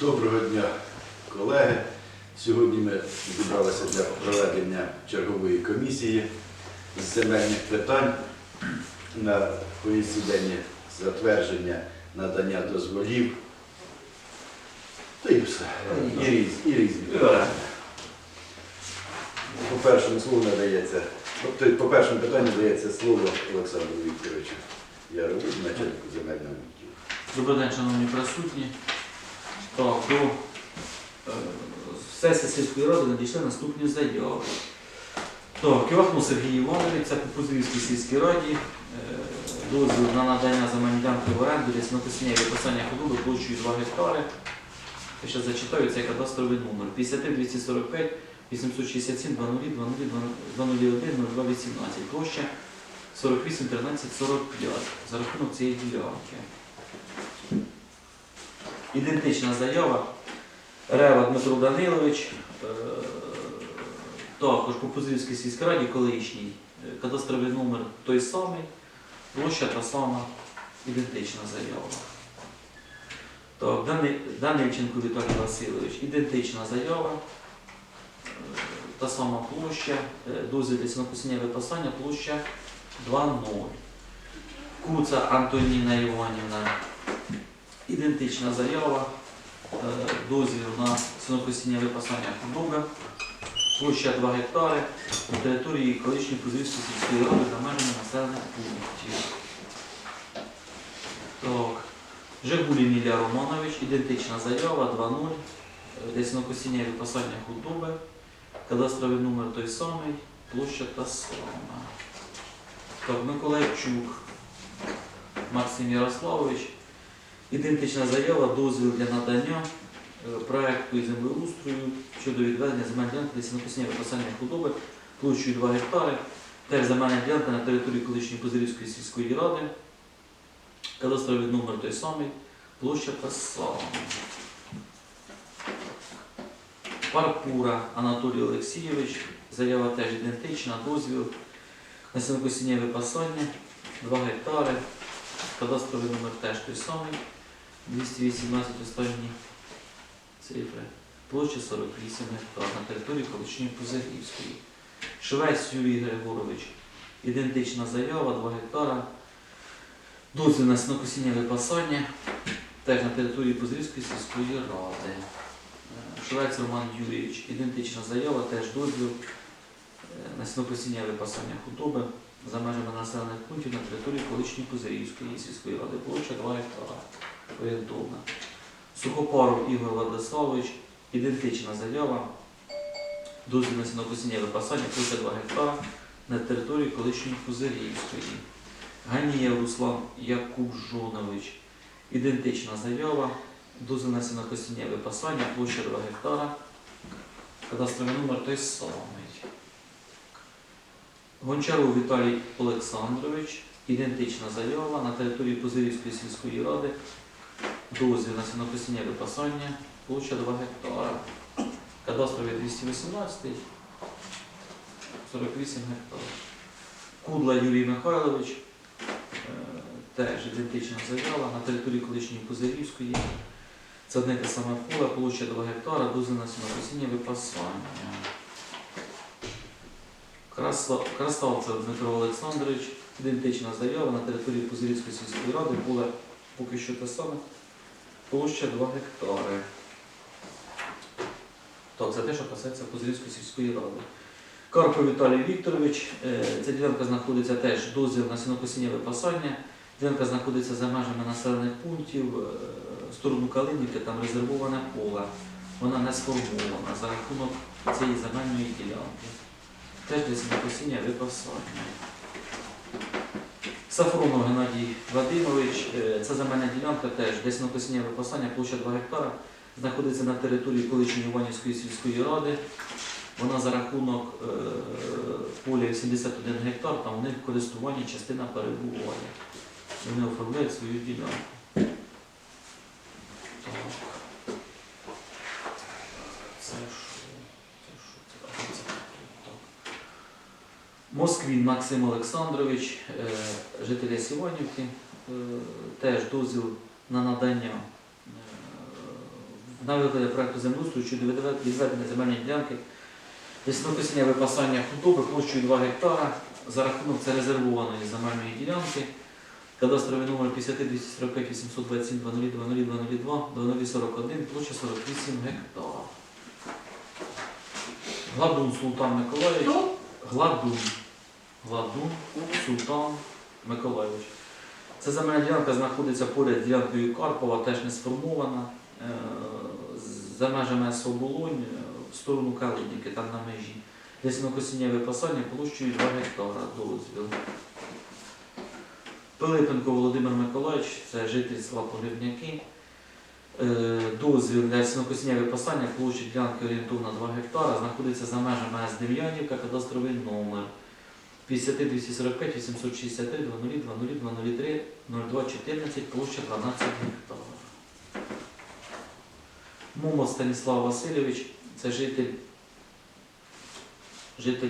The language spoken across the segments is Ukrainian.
Доброго дня, колеги. Сьогодні ми зібралися для проведення чергової комісії з земельних питань на засіданні затвердження надання дозволів. Та і все. І різні. І різні. питання. По першому слову надається, тобто по першому питанню надається слово Олександру Вікторовичу Ярову, начальнику земельного відділу. Добрий день, шановні присутні. Так, до е, сесії сільської ради надійшли наступні заяви. Так, Ківахну Сергій Іванович, це по Пузирівській сільській раді. Е, Дозвіл на надання земельної ділянки в оренду для сінокосіння і виписання худоби площею 2 гектари. Я ще зачитаю цей кадастровий номер. 53 245 867 00 00 201 0218. Площа 48 13 45 за рахунок цієї ділянки. Ідентична заява. Рева Дмитро Данилович, е, також по Пузирівській сільській раді колишній. Е, Кадастровий номер той самий, площа та сама, ідентична заява. Так, Данильченко Віталій Васильович, ідентична заява. Е, Та сама площа, дозвіл для сінокосіння випасання, площа 2.0. Куца Антоніна Іванівна, Ідентична заява, е, дозвіл на сінокосіння випасання худоби, площа 2 гектари на території колишньої Пузирської сільської ради за межами населених пунктів. Так. Жигулін Ілля Романович, ідентична заява 2.0 е, для сінокосіння випасання худоби, кадастровий номер той самий, площа та сама. Так, Миколайчук Максим Ярославович, Ідентична заява, дозвіл для надання е, проекту і землеустрою щодо відведення земельної ділянки для сінокосіння випасання худоби площею 2 гектари. Теж земельна ділянка на території колишньої Позирівської сільської ради. Кадастровий номер той самий, площа та сама. Парпура Анатолій Олексійович. Заява теж ідентична, дозвіл на сінокосіння випасання 2 гектари. Кадастровий номер теж той самий. 218 останні цифри. Площа 48 гектар на території колишньої Позирівської. Швець Юрій Григорович. Ідентична заява, 2 гектара. Дозвіл на сінокосіння випасання. Теж на території Позирівської сільської ради. Е, Швець Роман Юрійович. Ідентична заява, теж дозвіл е, на сінокосіння випасання худоби за межами населених пунктів на території колишньої Позирівської сільської ради. Площа 2 гектара орієнтовна. Сухопаров Ігор Владиславович, ідентична заява, дозвіл на сінокосіння і випасання площа 2 гектара на території колишньої Пузирівської. Ганієв Руслан Якубжонович, ідентична заява, дозвіл на сінокосіння і випасання площа 2 гектара, кадастровий номер той самий. Гончаров Віталій Олександрович, ідентична заява на території Позирівської сільської ради, дозвіл на сінокосіння і випасання, площа 2 гектара. Кадастровий 218, 48 гектарів. Кудла Юрій Михайлович, е, теж ідентична заява на території колишньої Позирівської. Це одне те саме поле, площа 2 гектара, дозвіл на сінокосіння випасання. Краставцев Дмитро Олександрович, ідентична заява на території Позирівської сільської ради, поле поки що те саме, площа 2 гектари. Так, це те, що касається Позирівської сільської ради. Карпов Віталій Вікторович, е, ця ділянка знаходиться теж дозвіл на сінокосіння випасання. Ділянка знаходиться за межами населених пунктів, е, в сторону Калинівки, там резервоване поле. Вона не сформована за рахунок цієї земельної ділянки. Теж для сінокосіння випасання. Сафронов Геннадій Вадимович, е, це земельна ділянка теж для сінокосіння випасання, площа 2 гектара, знаходиться на території колишньої Іванівської сільської ради. Вона за рахунок е, поля 71 гектар, там у них в користуванні частина перебуває. Вони оформляють свою ділянку. Так. Це що? Це що? Це, а, це так. Москвін Максим Олександрович, е, житель Сіванівки, е, теж дозвіл на надання е, на виготовлення проекту землеустрою щодо відвед- відведення земельної ділянки для сінокосіння випасання худоби площею 2 гектара за рахунок це резервованої земельної ділянки. Кадастровий номер 50 245 827 00 00 202 0041, площа 48 гектара. Гладун Султан Миколаївич. Гладун. Гладун Султан Миколаївич. Ця земельна ділянка знаходиться поряд ділянкою Карпова, теж не сформована. Е, За межами Соболонь е, в сторону Калинівки, там на межі. Для сінокосіння випасання площею 2 гектара дозвіл. Пилипенко Володимир Миколаївич, це житель села Погребняки. Е, Дозвіл для сінокосіння випасання площі ділянки орієнтовно 2 гектара знаходиться за межами С. Дем'янівка, кадастровий номер 50 245 863 00 00 203 02 14, площа 12 гектарів. Момо Станіслав Васильович, це житель, житель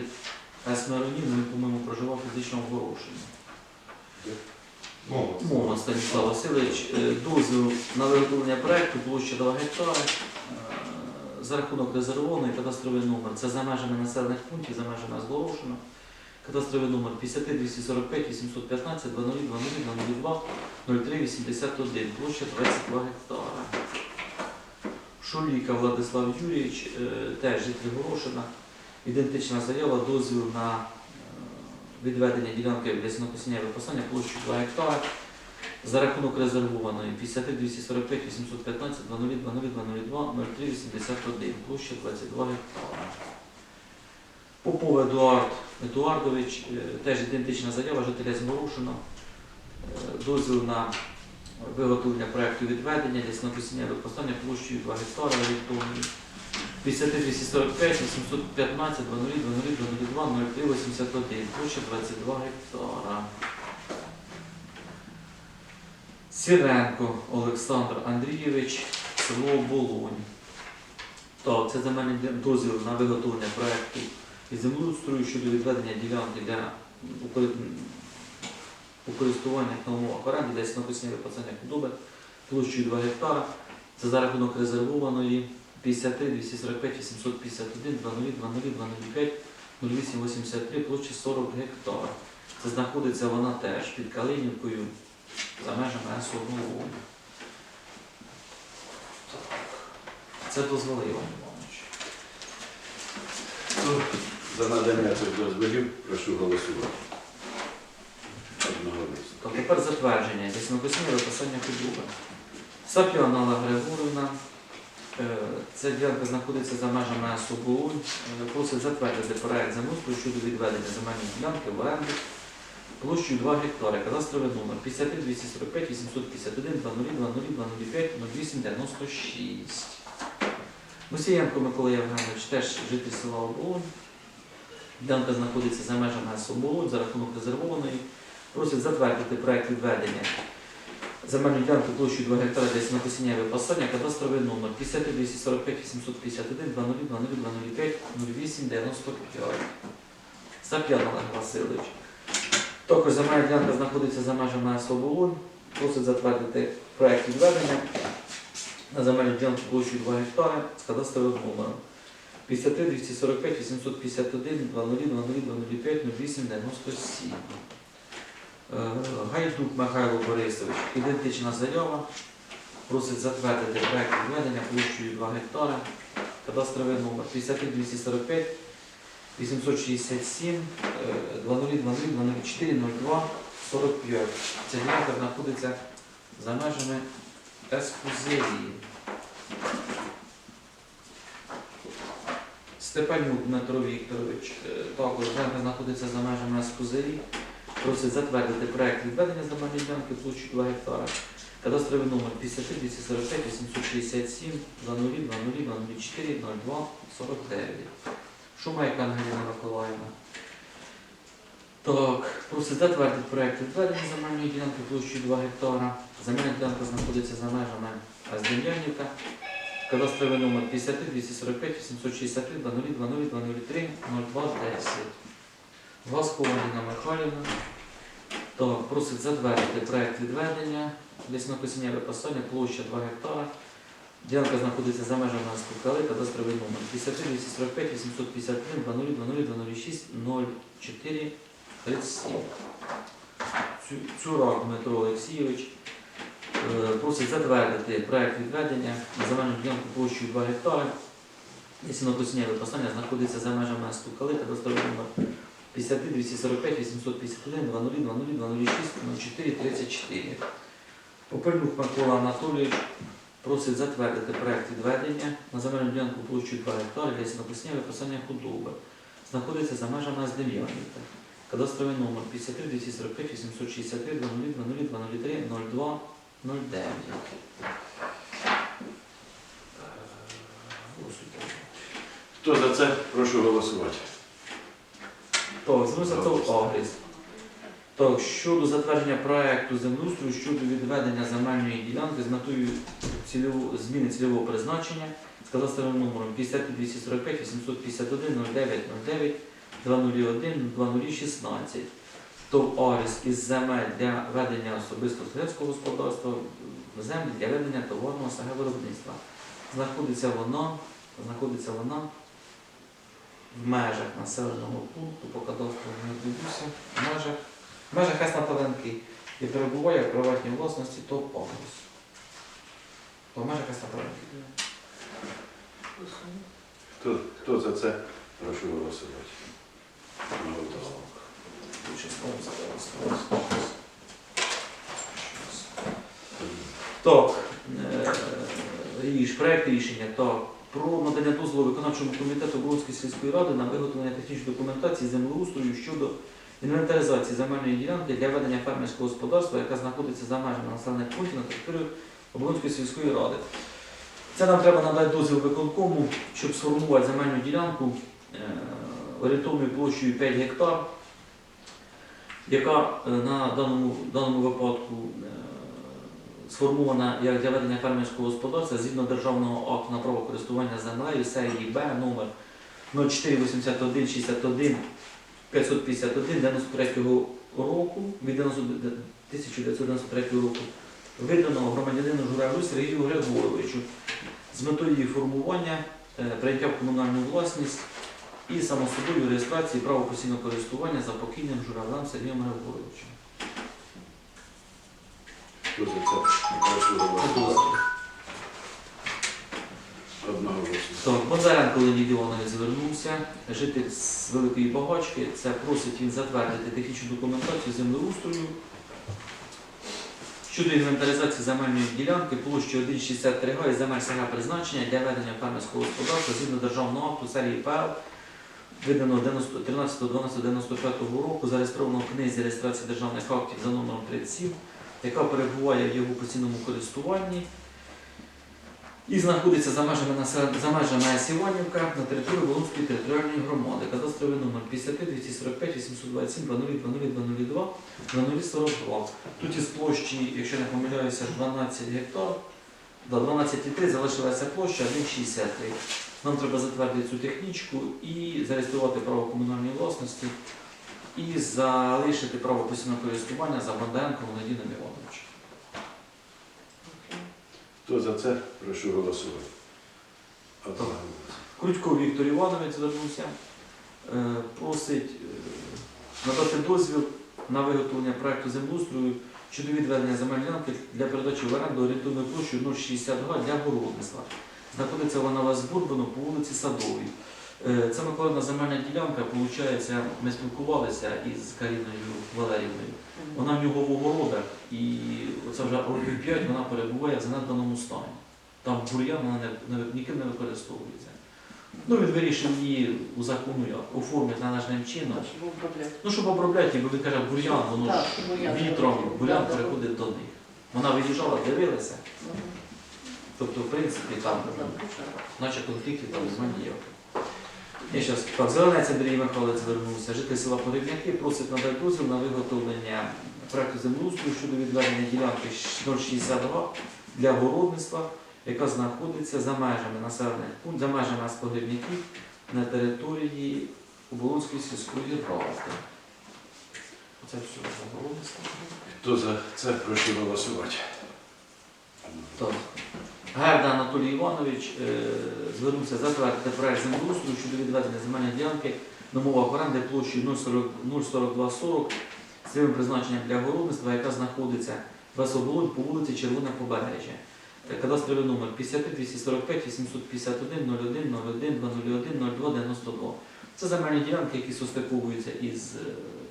Есмеронів, він, по-моєму, проживав фізично в Горошині. Мова. Мова Станіслав Васильович, е, дозвіл на виготовлення проекту площа 2 гектари е, за рахунок резервований кадастровий номер. Це за межами населених пунктів, за межами Зголошено. Кадастровий номер 50 245 815 00 00 02 03 81, площа 22 гектара. Шуліка Владислав Юрійович, е, теж житель Горошина. Ідентична заява, дозвіл на е, відведення ділянки для сінокосіння і випасання площею 2 гектари за рахунок резервованої 50 245 815 00 00 202 03 81, площа 22 гектара. Попов Едуард Едуардович, е, теж ідентична заява, жителя Зморушина. Е, Дозвіл на виготовлення проєкту відведення і випасання площею 2 гектара орієнтовної 50 245 815 00 00 202 03 81, площа 22 гектара. Сіренко Олександр Андрійович, село Болонь. Так, це земельний ді- дозвіл на виготовлення проєкту і землеустрою щодо відведення ділянки для у користування на умовах для сінокосіння випасання худоби площею 2 гектара. Це за рахунок резервованої 53 245 851 00 00 205 0883 площі 40 гектар. Це знаходиться вона теж під Калинівкою за межами Есового. Це дозволив Іван Іванович. За надання цих дозволів прошу голосувати. Одноголосно. Тепер затвердження для сінокосіння виписання худоби. Сапіан Алла Григорівна, е, ця ділянка знаходиться за межами Соболонь, Е, просить затвердити проект землеустрою щодо відведення земельної ділянки в оренду площею 2 гектари, кадастровий номер 50 245 851 00 00 205 08 96. Мусієнко Микола Євгенович, теж житель села Оболонь. Ділянка знаходиться за межами Соболонь за рахунок резервованої. Просить затвердити проект відведення земельної ділянки площею 2 гектара для сінокосіння і випасання, кадастровий номер 50 245 851 00 00 205 08 95. Сап'ян Олег Васильович. Також земельна ділянка знаходиться за межами Соболонь. Просить затвердити проект відведення на земельну ділянку площею 2 гектари з кадастровим номером 50 245 851 00 00 205 08 97. Е, Гайдук Михайло Борисович, ідентична заява. Просить затвердити проект відведення площею 2 гектари. Кадастровий номер 50 245 867 е, 00 00 04 02 45. Ця ділянка знаходиться за межами Ескузерії. Степанюк Дмитро Вікторович, е, також ділянка знаходиться за межами Ескузерії. Просить затвердити проект відведення земельної ділянки площею 2 гектара. Кадастровий номер 50 245 867 00 00 04 02 49. Шумайка Ангеліна Миколаївна. Так, просить затвердити проект відведення земельної ділянки площею 2 гектара. Земельна ділянка знаходиться за межами Аздем'янівка. Кадастровий номер 50 245 863 00 00 203 02 10. Глазкова Ніна Михайлівна. Так, просить затвердити проект відведення лісного косіння випасання площа 2 гектара Ділянка знаходиться за межами Скукали, кадастровий номер 53 245 851 00 00 06 04 37. Цю- Цурак Дмитро Олексійович е, просить затвердити проект відведення на земельну ділянку площею 2 гектари. Лісінокосіння випасання знаходиться за межами Скукали, кадастровий номер 53 245 851 00 00 06 04 34. Попельнюк Микола Анатолійович просить затвердити проект відведення на земельну ділянку площею 2 гектари для сінокосіння випасання худоби. Знаходиться за межами Аздем'янівки. Кадастровий номер 53 245 863 00 00 203 02 09. Хто за це? Прошу голосувати. Так, звернувся ТОВ Агріс. Так, щодо затвердження проекту землеустрою щодо відведення земельної ділянки з метою цільово- зміни цільового призначення з кадастровим номером 5245 851 09 09 201 2016. ТОВ Агріс із земель для ведення особистого селянського господарства землі для ведення товарного виробництва. Знаходиться вона, знаходиться вона в межах населеного пункту по кадастру не дивлюся, в межах, в межах Еснаталенки і перебуває в приватній власності ТОП Агрос. То в межах Еснаталенки. Хто, хто за це? Прошу голосувати. Кому зараз. Так, е, проект рішення. Так, про надання дозволу виконавчому комітету Бронської сільської ради на виготовлення технічної документації землеустрою щодо інвентаризації земельної ділянки для ведення фермерського господарства, яка знаходиться за межами населених пунктів на території Оболонської сільської ради. Це нам треба надати дозвіл виконкому, щоб сформувати земельну ділянку е, орієнтовною площею 5 гектар, яка е, на даному, даному випадку е, сформована як для ведення фермерського господарства згідно державного акту на право користування землею серії Б номер 0481 61 551 93 року від 90 1993 року виданого громадянину Журавлю Сергію Григоровичу з метою формування, е, прийняття в комунальну власність і самосудової реєстрації права постійного користування за покійним Журавлем Сергієм Григоровичем. Хто за це? Голосувати. Бондаренко Леонід Іванович звернувся, житель з Великої Багачки. Це просить він затвердити технічну документацію землеустрою щодо інвентаризації земельної ділянки площею 1,63 га і земель СГ призначення для ведення фермерського господарства згідно державного акту серії ПЛ, виданого 13.12.95 року, зареєстровано в книзі реєстрації державних актів за номером 37, яка перебуває в його постійному користуванні і знаходиться за межами за межами Сіванівка на території Волинської територіальної громади. Кадастровий номер 53 245 827 00 0002 0042. Тут із площі, якщо не помиляюся, 12 гектар. Да, 12,3 залишилася площа 1,63. Нам треба затвердити цю технічку і зареєструвати право комунальної власності і залишити право постійного користування за Бондаренком Володимиром Івановичем. Хто за це? Прошу голосувати. Одноголосно. Крутько Віктор Іванович звернувся, е, просить е, надати дозвіл на виготовлення проекту землеустрою щодо відведення земельної ділянки для передачі в оренду орієнтовною площею 0,60 га для городництва. Знаходиться вона у вас в Бурбану по вулиці Садовій. Е, Це Миколаївна земельна ділянка, виходить, ми спілкувалися із Каріною Валерівною. Вона в нього в огородах і оце вже років 5 вона перебуває в занедбаному стані. Там бур'ян вона не, ніким не використовується. Ну, він вирішив її у закону оформити належним чином. Ну, щоб обробляти, бо він каже, бур'ян, воно ж вітром, бур'ян переходить до них. Вона виїжджала, дивилася. Тобто, в принципі, там, наче конфліктів там немає ніяких. Я щас, так, Зеленець Андрій Михайлович звернувся. Житель села Погребняки просить надати дозвіл на виготовлення проекту землеустрою щодо відведення ділянки 062 для городництва, яка знаходиться за межами населених пунктів, за межами Спогребняків на території Оболонської сільської ради. Оце все за городництво. Хто за це? Прошу голосувати. Так. Герда Анатолій Іванович е, звернувся затвердити проект землеустрою щодо відведення земельної ділянки на умовах оренди площею 04240 з цільовим призначенням для городництва, яка знаходиться без оболонь по вулиці Червоне Побережжя. Кадастровий номер 53 245 851 01 01 201 02 92. Це земельні ділянки, які состиковуються із е,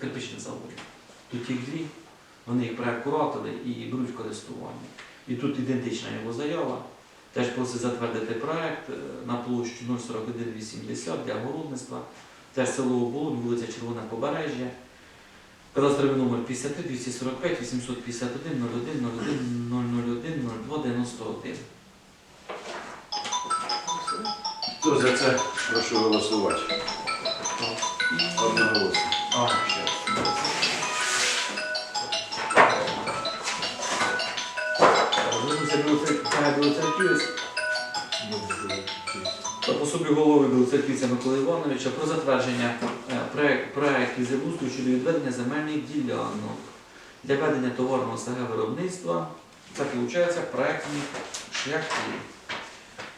кирпичним заводом. Тут їх дві, вони їх переакуратили і беруть в користування. І тут ідентична його заява. Теж просить затвердити проект е, на площу 04180 для городництва. Теж село Оболонь, вулиця Червоне Побережжя. Кадастровий номер 53 245 851 01 01 001 02 91. Хто за це? Прошу голосувати. Одноголосно. Білоцерківець та по собі голови Білоцерківця Миколи Івановича про затвердження е, проект, проектів щодо відведення земельних ділянок для ведення товарного СГ виробництва. Це виходить проектні шляхи.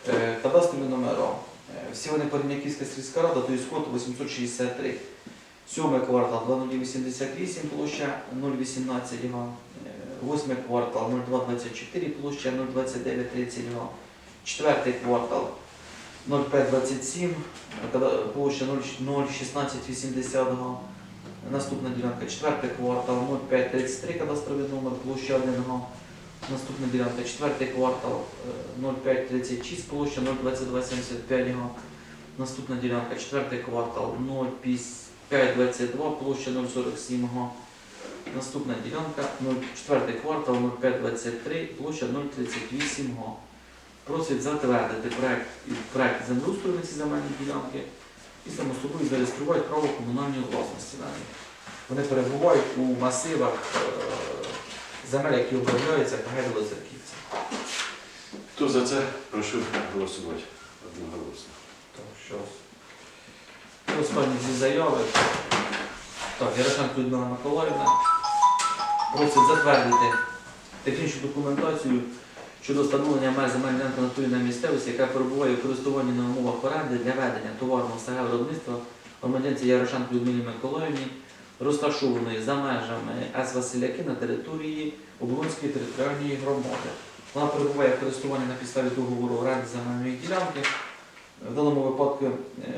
Е, Кадастрові номера. Е, Всі вони Порівняківська сільська рада, то код 863. Сьомий квартал 2088, площа 018 га. Е, Восьмий квартал 0224, площа 02930 га. Четвертий квартал 0527, площа 01680 га. Наступна ділянка четвертий квартал 0533, кадастровий номер, площа 1 га. Наступна ділянка четвертий квартал е, 0536, площа 02275 га. Наступна ділянка четвертий квартал 0522, площа 047 га. Наступна ділянка 04 квартал 0523, площа 038 га. Просять затвердити проект, проект землеустрою на ці земельні ділянки і само собою зареєструвати право комунальної власності на них. Вони перебувають у масивах е, земель, які обробляються КГ Білоцерківця. Хто за це? Прошу голосувати. Одноголосно. Так. І Останні дві заяви. Так, Ярошенко Людмила Миколаївна просить затвердити технічну документацію щодо встановлення меж земельної натурної місцевості, яка перебуває у користуванні на умовах оренди для ведення товарного СГ виробництва громадянці Ярошенко Людмилі Миколаївні, розташованої за межами С. Василяки на території Оболонської територіальної громади. Вона перебуває в користуванні на підставі договору оренди земельної ділянки. В даному випадку е,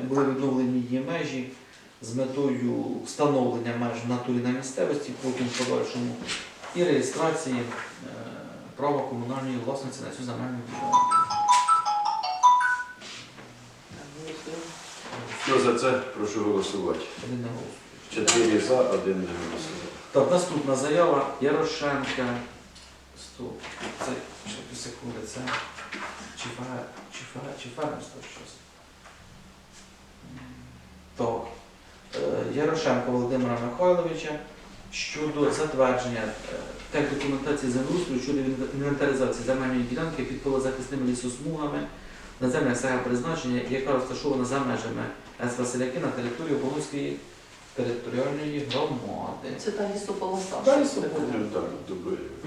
були відновлені її межі з метою встановлення меж в натурі на місцевості, потім в подальшому, і реєстрації е, права комунальної власниці на цю земельну ділянку. Хто за це? Прошу голосувати. Один не голосує. Чотири за, один не голосує. Так, наступна заява Ярошенка. Стоп. Це ще секунди. Це чи фе- чи фе- чи фермерство щось. Так. Е, Ярошенка Володимира Михайловича щодо затвердження е, тех документації землеустрою щодо інвентаризації земельної ділянки під полозахисними лісосмугами на землях СГ призначення, яка розташована за межами С. Василяки на території Оболонської територіальної громади. Це та лісополоса. Та лісополоса.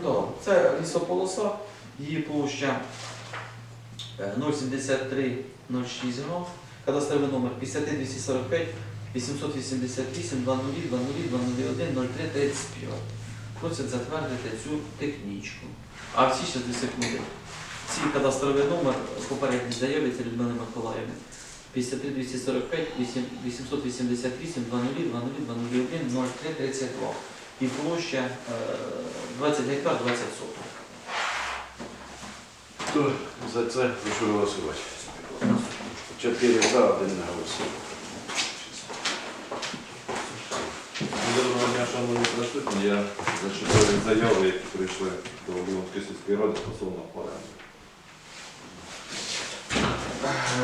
Ну, Так, це лісополоса, її площа е, 07306 га, кадастровий номер 50245 888 00 00 201 03 35. Просять затвердити цю технічку. А всі ще 2 секунди. Ці кадастровий номер попередній заяві це Людмили Миколаївни. 53 245 888 00 00 201 03 32 і площа е, 20 гектар 20 соток. За це? Прошу голосувати. Чотири за, один не голосує. Доброго дня, шановні присутні. Я зачитаю заяви, які прийшли до Львівської сільської ради стосовно оренди.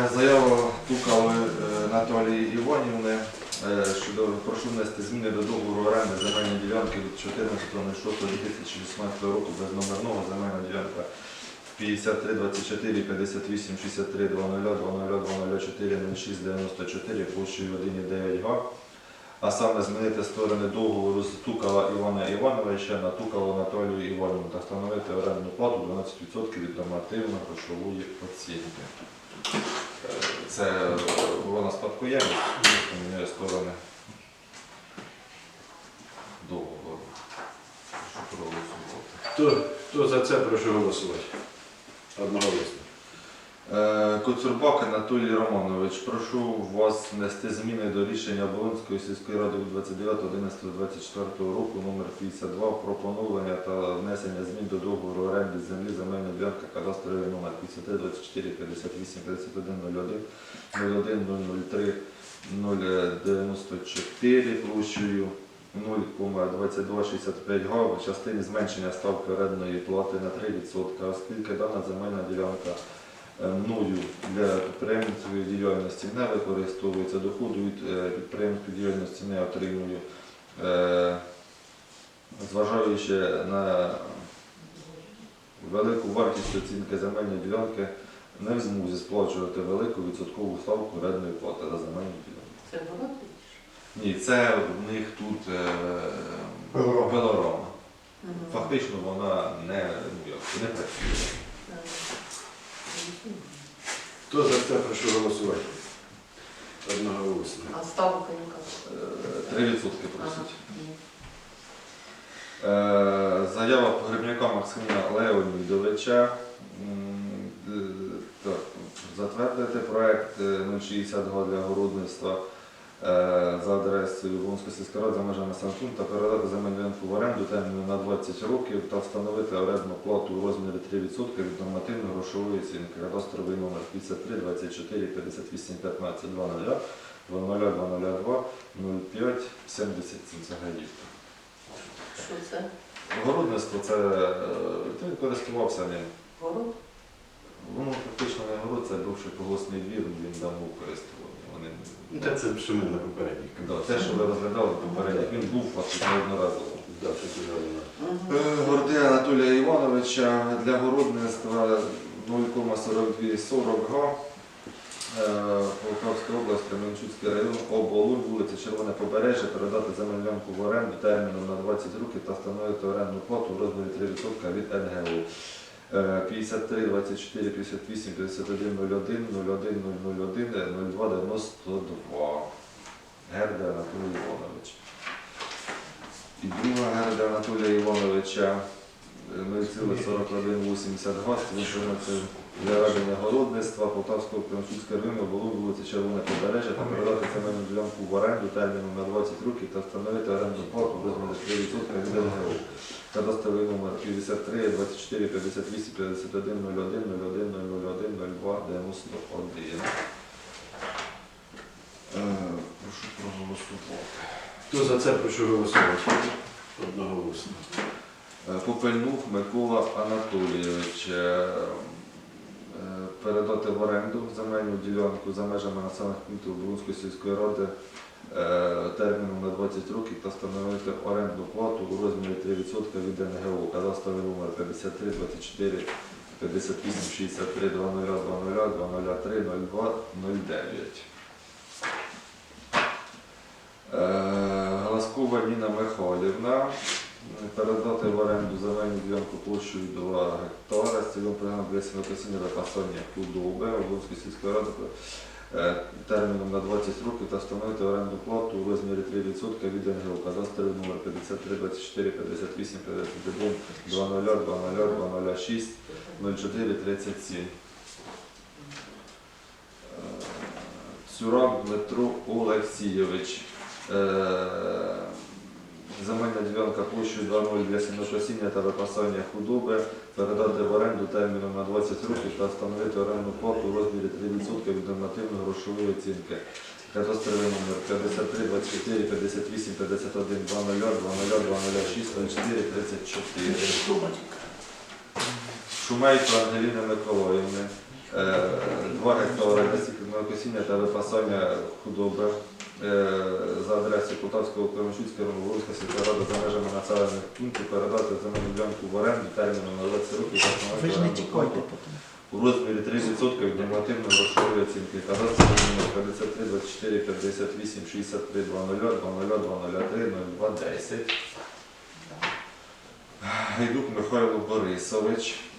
Е, Заява Тукали е, Наталії Іванівни е, щодо прошу внести зміни до договору оренди земельної ділянки від 14.06.2016 року без номерного земельна ділянка 53 24 58 63 00 00 00 4 06 94 площею 1,9 га а саме змінити сторони договору з Тукала Івана Івановича на Тукалу Анатолію Івановну та встановити орендну плату 12% від нормативно-грошової оцінки. Це вона спадкоємність, міняє сторони договору. Хто, хто за це прошу голосувати? Одноголосно. Е, Коцурбак Анатолій Романович, прошу вас внести зміни до рішення Оболонської сільської ради від 29.11.24 року номер 52 про поновлення та внесення змін до договору оренди землі земельної ділянки кадастровий номер 53 24 58 51 01 01 003 094 площею 0,2265 га в частині зменшення ставки орендної плати на 3%, оскільки дана земельна ділянка мною для підприємницької діяльності не використовується, доходу від е, підприємської діяльності не отримую. Е, Зважаючи на велику вартість оцінки земельної ділянки, не в змозі сплачувати велику відсоткову ставку орендної плати за земельну ділянку. Це було Ні, це в них тут е, пилорама. Фактично вона не, ну, як, не працює. Хто за це прошу голосувати? Одноголосно. А ставка яка? Е, 3% просить. Е, Заява погребняка Максима Леонідовича. Е, затвердити проект е, 060 для городництва за адресою Луганської сільської ради за межами Санкун та передати земельну ділянку в оренду терміну на 20 років та встановити орендну плату у розмірі 3% від нормативної грошової оцінки. Кадастровий номер 53 24 58 15 00 00 02 05 77 це Що це? Городництво це е, він користувався ним. Город? Воно фактично не город, це бувший колгоспний двір, він давно у користуванні. Вони Ну, Та це що ми на попередніх. да, те, що ви розглядали попередньо, він був фактично неодноразово. Да, це гарно. Угу. Анатолія Івановича для городництва 0,4240 га. Е, Полтавська область, Кременчуцький район, оболонь, вулиця Червоне Побережжя, передати земельну в оренду терміном на 20 років та встановити орендну плату в розмірі 3% від НГУ. Е, 53, 24, 58, 51, 01, 01, 001, 02, 92. Герда Анатолій Іванович. І друга Герда Анатолія Івановича 0,4180 га, це для ведення городництва Полтавського Кременчуцького району було вулиці Червоне Побережжя та передати земельну ділянку в оренду терміном на 20 років та встановити орендну плату в розмірі 3% від НГУ. Кадастровий номер 53 24 58 51 01 01 001 02 91. Е, Прошу проголосувати. Хто за це прошу голосувати? Одноголосно. Е, Попельнух Микола Анатолійович. Передати в оренду земельну ділянку за межами населених пунктів Брунської сільської ради е, терміном на 20 років та встановити орендну плату у розмірі 3% від НГО. Кадастровий номер 53 24 58 63 00 00 203 02 09. Е, Галаскова Ніна Михайлівна передати в оренду земельну ділянку площею 2 гектара з цільовим програмом для сінокосіння та пасання худоби Облонської сільської ради е, терміном на 20 років та встановити орендну плату у розмірі 3% від НГО. Кадастровий номер 53 24 58 51 00 00 206 04 37. Е, Цюрак Дмитро Олексійович. Е, Земельна ділянка площею 2.0 для сінокосіння та випасання худоби передати в оренду терміном на 20 років та встановити орендну плату у розмірі 3% від нормативної грошової оцінки. Кадастровий номер 53 24 58 51 00 00 206 04 34. Шумейко Ангеліни Миколаївни. Е, Два гектари для сінокосіння та випасання худоби е, за адресою Полтавського Кременчуцького Ромовська сільська рада за межами населених пунктів передати земельну ділянку в оренду терміном на 20 років у розмірі 3% від нормативно-грошової оцінки кадастровий номер 53 24 58 63 00 00 203 02 10. Гайдук Михайло Борисович.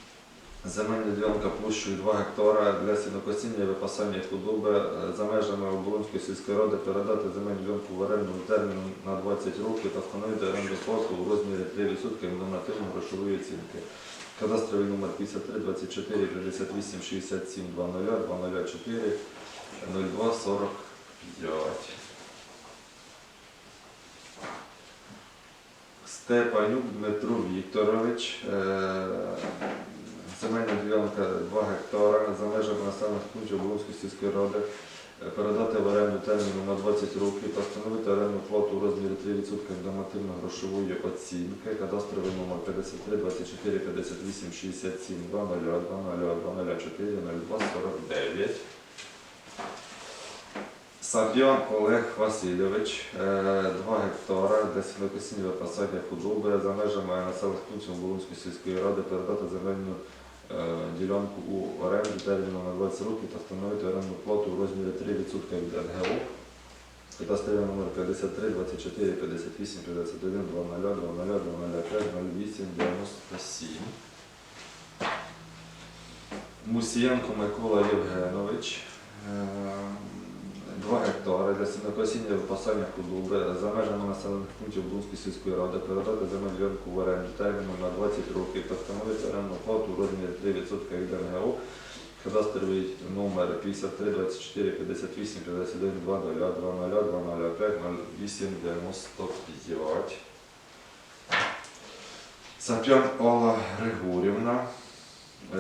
Земельна ділянка площею 2 гектара для сінокосіння і випасання худоби е, за межами Оболонської сільської ради передати земельну ділянку в оренду терміном на 20 років та встановити оренду плату у розмірі 3% від нормативно-грошової оцінки. Кадастровий номер 53 24 58 67 00 204 02 45. Степанюк Дмитро Вікторович. е, Земельна ділянка 2 гектара за межами населених пунктів Оболонської сільської ради е, передати в оренду терміну на 20 років та встановити орендну плату у розмірі 3% нормативно-грошової оцінки. Кадастровий номер 53 24 58 67 00 00 204 02 49. Сап'ян Олег Васильович, 2 гектара для сінокосіння випасання худоби за межами населених пунктів Болонської сільської ради передати земельну е, ділянку у оренду терміном на 20 років та встановити орендну плату у розмірі 3% від НГО. Кадастровий номер 53 24 58 51 00 00 05 08 97. Мусієнко Микола Євгенович. Е, 2 гектари для сінокосіння випасання худоби за межами населених пунктів Блунської сільської ради передати земельну в оренду терміном на 20 років та встановити орендну плату у розмірі 3% від НГО. Кадастровий номер 53 24 58 51 20 00 205 08 95. Сап'ян Алла Григорівна. Е,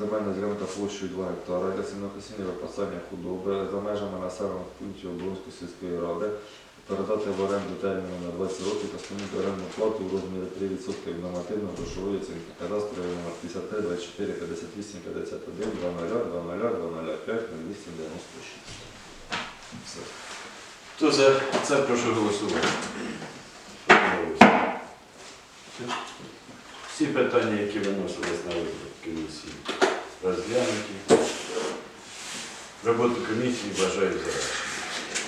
Земельна ділянка площею 2 гектара для сінокосіння випасання худоби за межами населених пунктів Оболонської сільської ради передати в оренду терміну на 20 років та встановити орендну плату у розмірі 3% від нормативно-грошової оцінки кадастровий номер 53 24 58 51 00 00 205 08 96. Все. Хто за це прошу голосувати. Всі питання, які виносились на розгляд комісії, розглянуті. Роботу комісії бажаю завершеною.